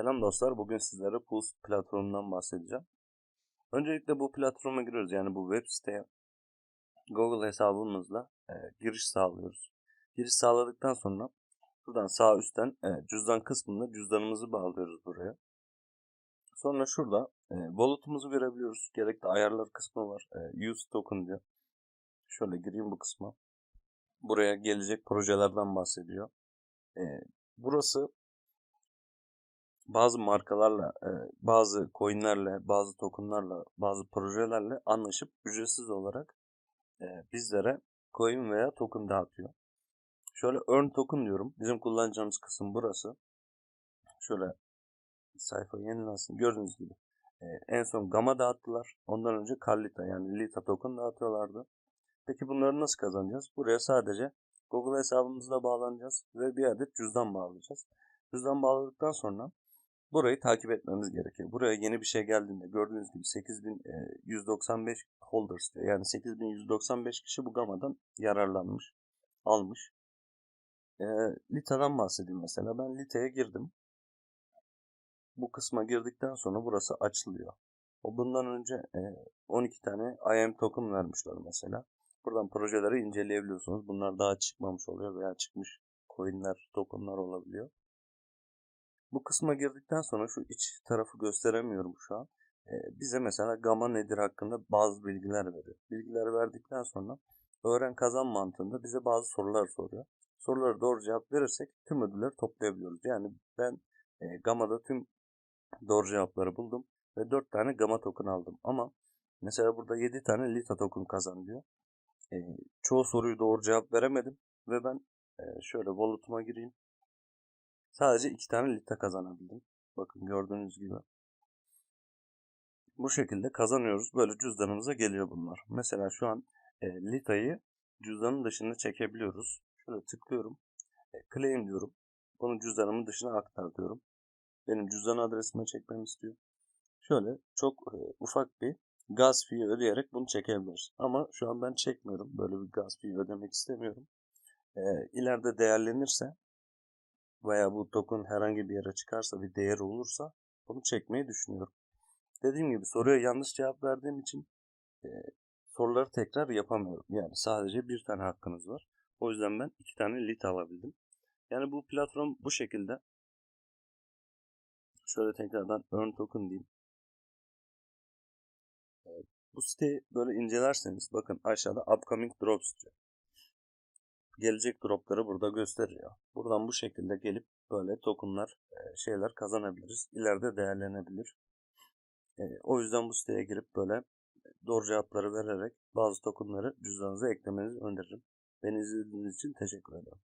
Selam dostlar. Bugün sizlere Pulse platformundan bahsedeceğim. Öncelikle bu platforma giriyoruz. Yani bu web siteye Google hesabımızla e, giriş sağlıyoruz. Giriş sağladıktan sonra buradan sağ üstten e, cüzdan kısmında cüzdanımızı bağlıyoruz buraya. Sonra şurada e, wallet'umuzu görebiliyoruz. Gerekli ayarlar kısmı var. E, use token diyor. Şöyle gireyim bu kısma. Buraya gelecek projelerden bahsediyor. E, burası bazı markalarla, bazı coinlerle, bazı tokenlarla, bazı projelerle anlaşıp ücretsiz olarak bizlere coin veya token dağıtıyor. Şöyle earn token diyorum. Bizim kullanacağımız kısım burası. Şöyle sayfa yenilensin. Gördüğünüz gibi. En son Gamma dağıttılar. Ondan önce Carlita yani Lita token dağıtıyorlardı. Peki bunları nasıl kazanacağız? Buraya sadece Google hesabımızla bağlanacağız ve bir adet cüzdan bağlayacağız. Cüzdan bağladıktan sonra Burayı takip etmemiz gerekiyor. Buraya yeni bir şey geldiğinde gördüğünüz gibi 8195 holders diyor. Yani 8195 kişi bu gamadan yararlanmış, almış. E, Lita'dan bahsedeyim mesela. Ben Lita'ya girdim. Bu kısma girdikten sonra burası açılıyor. O bundan önce e, 12 tane IM token vermişler mesela. Buradan projeleri inceleyebiliyorsunuz. Bunlar daha çıkmamış oluyor veya çıkmış coinler, tokenlar olabiliyor. Bu kısma girdikten sonra şu iç tarafı gösteremiyorum şu an. Ee, bize mesela gamma nedir hakkında bazı bilgiler veriyor. Bilgiler verdikten sonra öğren kazan mantığında bize bazı sorular soruyor. Soruları doğru cevap verirsek tüm ödülleri toplayabiliyoruz. Yani ben e, Gamma'da tüm doğru cevapları buldum ve 4 tane Gamma token aldım. Ama mesela burada 7 tane Lita token kazan diyor. E, çoğu soruyu doğru cevap veremedim ve ben e, şöyle wallet'uma gireyim. Sadece iki tane lita kazanabildim. Bakın gördüğünüz gibi. Bu şekilde kazanıyoruz. Böyle cüzdanımıza geliyor bunlar. Mesela şu an e, litayı cüzdanın dışına çekebiliyoruz. Şöyle tıklıyorum. E, claim diyorum. Bunu cüzdanımın dışına aktar diyorum. Benim cüzdan adresime çekmemi istiyor. Şöyle çok e, ufak bir gaz fee ödeyerek bunu çekebiliriz. Ama şu an ben çekmiyorum. Böyle bir gaz fee ödemek istemiyorum. E, ileride değerlenirse veya bu token herhangi bir yere çıkarsa bir değer olursa bunu çekmeyi düşünüyorum. Dediğim gibi soruya yanlış cevap verdiğim için e, soruları tekrar yapamıyorum. Yani sadece bir tane hakkınız var. O yüzden ben iki tane lit alabildim. Yani bu platform bu şekilde. Şöyle tekrardan earn token diyeyim. Evet. Bu siteyi böyle incelerseniz bakın aşağıda upcoming drops diyor gelecek dropları burada gösteriyor. Buradan bu şekilde gelip böyle tokenlar e, şeyler kazanabiliriz. İleride değerlenebilir. E, o yüzden bu siteye girip böyle doğru cevapları vererek bazı tokenları cüzdanınıza eklemenizi öneririm. Beni izlediğiniz için teşekkür ederim.